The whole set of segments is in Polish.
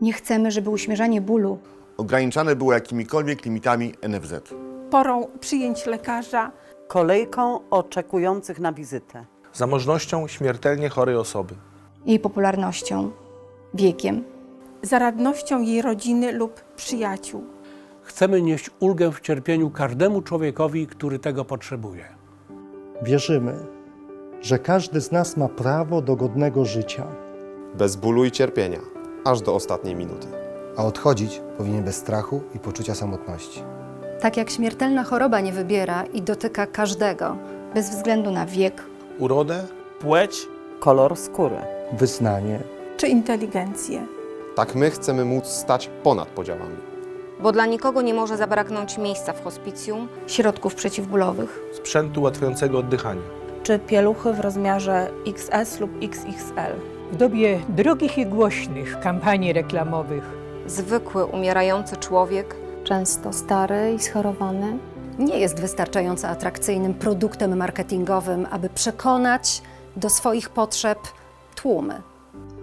Nie chcemy, żeby uśmierzanie bólu ograniczane było jakimikolwiek limitami NFZ. porą przyjęć lekarza, kolejką oczekujących na wizytę. zamożnością śmiertelnie chorej osoby. jej popularnością, wiekiem, zaradnością jej rodziny lub przyjaciół. Chcemy nieść ulgę w cierpieniu każdemu człowiekowi, który tego potrzebuje. Wierzymy, że każdy z nas ma prawo do godnego życia. bez bólu i cierpienia, aż do ostatniej minuty. a odchodzić powinien bez strachu i poczucia samotności. Tak jak śmiertelna choroba nie wybiera i dotyka każdego, bez względu na wiek, Urodę, Płeć, kolor skóry. Wyznanie, czy inteligencję. Tak my chcemy móc stać ponad podziałami. bo dla nikogo nie może zabraknąć miejsca w hospicjum, środków przeciwbólowych, sprzętu ułatwiającego oddychanie. Czy pieluchy w rozmiarze XS lub XXL. W dobie drogich i głośnych kampanii reklamowych zwykły, umierający człowiek Często stary i schorowany. nie jest wystarczająco atrakcyjnym produktem marketingowym, aby przekonać do swoich potrzeb tłumy.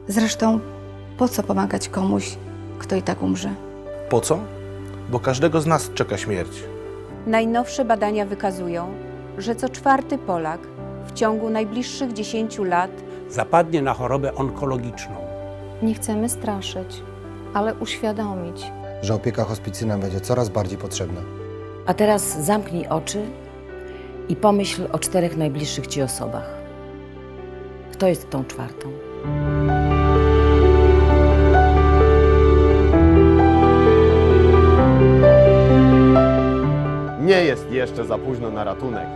Zresztą, po co pomagać komuś, kto i tak umrze? Po co? Bo każdego z nas czeka śmierć. Najnowsze badania wykazują, że co czwarty Polak w ciągu najbliższych 10 lat Zapadnie na chorobę onkologiczną. nie chcemy straszyć, ale uświadomić. Że opieka hospicyjna będzie coraz bardziej potrzebna. A teraz zamknij oczy i pomyśl o czterech najbliższych ci osobach. Kto jest tą czwartą? Nie jest jeszcze za późno na ratunek.